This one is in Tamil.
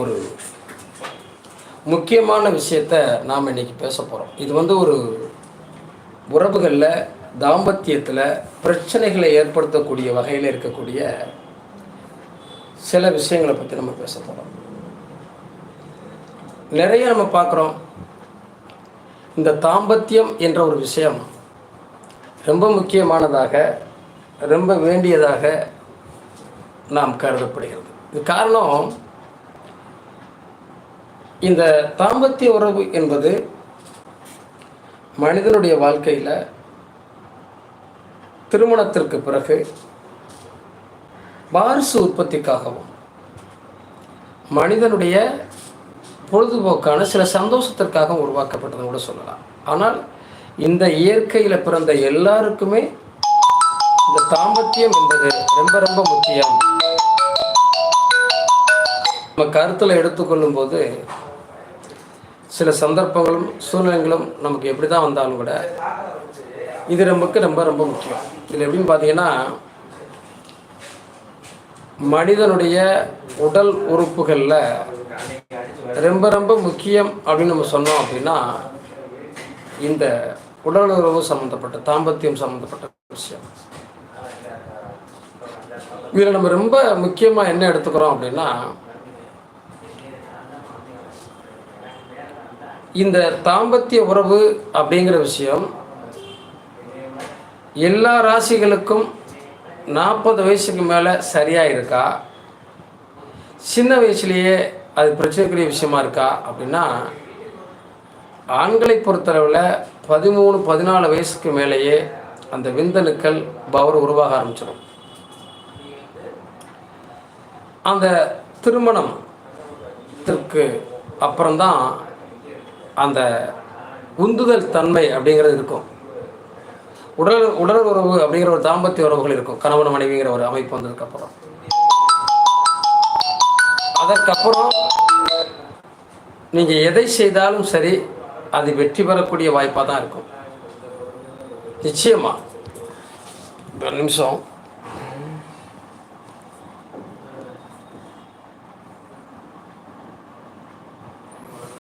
ஒரு முக்கியமான விஷயத்த நாம் இன்னைக்கு பேச போகிறோம் இது வந்து ஒரு உறவுகளில் தாம்பத்தியத்தில் பிரச்சனைகளை ஏற்படுத்தக்கூடிய வகையில் இருக்கக்கூடிய சில விஷயங்களை பற்றி நம்ம பேச போகிறோம் நிறைய நம்ம பார்க்குறோம். இந்த தாம்பத்தியம் என்ற ஒரு விஷயம் ரொம்ப முக்கியமானதாக ரொம்ப வேண்டியதாக நாம் கருதப்படுகிறது. இது காரணம் இந்த தாம்பத்திய உறவு என்பது மனிதனுடைய வாழ்க்கையில் திருமணத்திற்கு பிறகு வாரிசு உற்பத்திக்காகவும் மனிதனுடைய பொழுதுபோக்கான சில சந்தோஷத்திற்காகவும் உருவாக்கப்பட்டதுன்னு கூட சொல்லலாம். ஆனால் இந்த இயற்கையில் பிறந்த எல்லாருக்குமே இந்த தாம்பத்தியம் என்பது ரொம்ப ரொம்ப முக்கியம். நம்ம கருத்தில் எடுத்துக்கொள்ளும் போது சில சந்தர்ப்பங்களும் சூழ்நிலைகளும் நமக்கு எப்படி தான் வந்தாலும் கூட இது நமக்கு ரொம்ப ரொம்ப முக்கியம். இதில் எப்படின்னு பார்த்தீங்கன்னா மனிதனுடைய உடல் உறுப்புகளில் ரொம்ப ரொம்ப முக்கியம் அப்படின்னு நம்ம சொன்னோம் அப்படின்னா இந்த உடல் உறவு சம்மந்தப்பட்ட தாம்பத்தியம் சம்மந்தப்பட்ட விஷயம். இதில் நம்ம ரொம்ப முக்கியமாக என்ன எடுத்துக்கிறோம் அப்படின்னா இந்த தாம்பத்திய உறவு அப்படிங்கிற விஷயம் எல்லா ராசிகளுக்கும் நாற்பது வயசுக்கு மேலே சரியாக இருக்கா சின்ன வயசுலேயே அது பிரச்சனைக்குரிய விஷயமா இருக்கா? அப்படின்னா ஆண்களை பொறுத்தளவில் பதிமூணு பதினாலு வயசுக்கு மேலேயே அந்த விந்தணுக்கள் பவர் உருவாக ஆரம்பிச்சிடும். அந்த திருமணத்திற்கு அப்புறம்தான் அந்த உந்துதல் தன்மை அப்படிங்கிறது இருக்கும். உடல் உடல் உறவு அப்படிங்கிற ஒரு தாம்பத்திய உறவுகள் இருக்கும். கணவன் மனைவிங்கிற ஒரு அமைப்பு வந்ததுக்கப்புறம் அதற்கப்புறம் நீங்கள் எதை செய்தாலும் சரி அது வெற்றி பெறக்கூடிய வாய்ப்பாக தான் இருக்கும். நிச்சயமாக ஒரு நிமிஷம்.